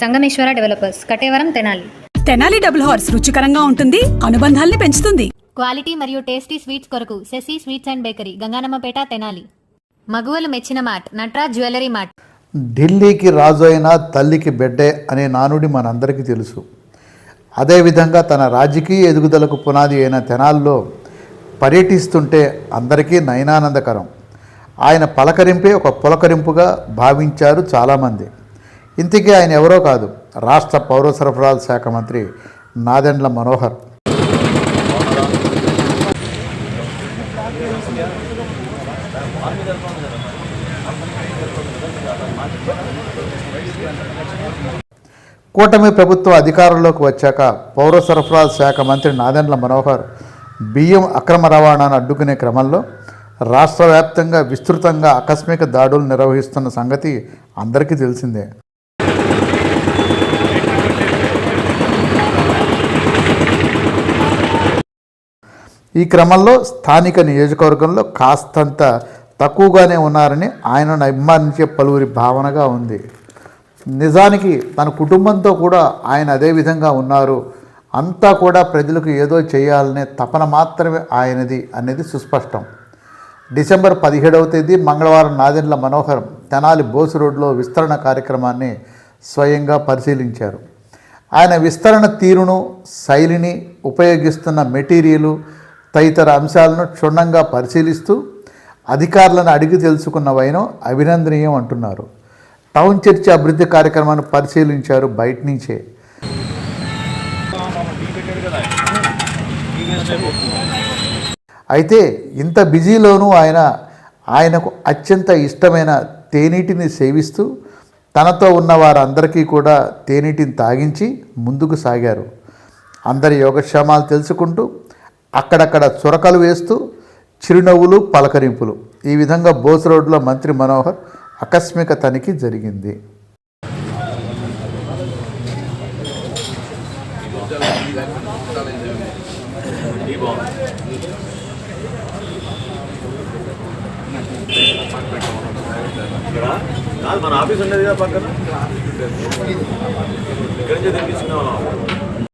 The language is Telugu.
Sangameswara developers Katevaram Tenali. Tenali double horse రుచికరంగా ఉంటుంది అనుబంధాల్ని పెంచుతుంది. క్వాలిటీ మరియు టేస్టీ స్వీట్స్ కొరకు Sasi sweets and bakery Ganganammapeta Tenali. మగువలు మెచ్చిన మార్ట్ నట్రాజ్ జ్యువెలరీ మార్ట్ ఢిల్లీకి రాజు అయినా తల్లికి బిడ్డే అనే నానుడి మనందరికీ తెలుసు. అదేవిధంగా తన రాజకీయ ఎదుగుదలకు పునాది అయిన తెనాల్లో పర్యటిస్తుంటే అందరికీ నయనానందకరం. ఆయన పలకరింపే ఒక పులకరింపుగా భావించారు చాలామంది. ఇంతకీ ఆయన ఎవరో కాదు. రాష్ట్ర పౌర సరఫరాల శాఖ మంత్రి నాదెండ్ల మనోహర్. కూటమి ప్రభుత్వం అధికారంలోకి వచ్చాక పౌర సరఫరాల శాఖ మంత్రి నాదెండ్ల మనోహర్ బియ్యం అక్రమ రవాణాను అడ్డుకునే క్రమంలో రాష్ట్ర వ్యాప్తంగా విస్తృతంగా ఆకస్మిక దాడులు నిర్వహిస్తున్న సంగతి అందరికీ తెలిసిందే. ఈ క్రమంలో స్థానిక నియోజకవర్గంలో కాస్తంత తక్కువగానే ఉన్నారని ఆయనను అభిమానించే పలువురి భావనగా ఉంది. నిజానికి తన కుటుంబంతో కూడా ఆయన అదే విధంగా ఉన్నారు. అంతా కూడా ప్రజలకు ఏదో చేయాలనే తపన మాత్రమే ఆయనది అనేది సుస్పష్టం. డిసెంబర్ పదిహేడవ తేదీ మంగళవారం నాదెండ్ల మనోహర్ తెనాలి బోసు రోడ్లో విస్తరణ కార్యక్రమాన్ని స్వయంగా పరిశీలించారు. ఆయన విస్తరణ తీరును శైలిని ఉపయోగిస్తున్న మెటీరియలు తదితర అంశాలను క్షుణ్ణంగా పరిశీలిస్తూ అధికారులను అడిగి తెలుసుకున్న వైనో అభినందనీయం అంటున్నారు. టౌన్ చర్చి అభివృద్ధి కార్యక్రమాన్ని పరిశీలించారు బయట నుంచే. అయితే ఇంత బిజీలోనూ ఆయన ఆయనకు అత్యంత ఇష్టమైన తేనీటిని సేవిస్తూ తనతో ఉన్న వారందరికీ కూడా తేనీటిని తాగించి ముందుకు సాగారు. అందరి యోగక్షేమాలు తెలుసుకుంటూ అక్కడక్కడ చురకలు వేస్తూ చిరునవ్వులు పలకరింపులు. ఈ విధంగా బోస్ రోడ్లో మంత్రి మనోహర్ ఆకస్మిక తనిఖీ జరిగింది. మన ఆఫీస్ ఉండేది కదా పక్కన. ఇక్కడి నుంచి తెప్పించుకున్నాం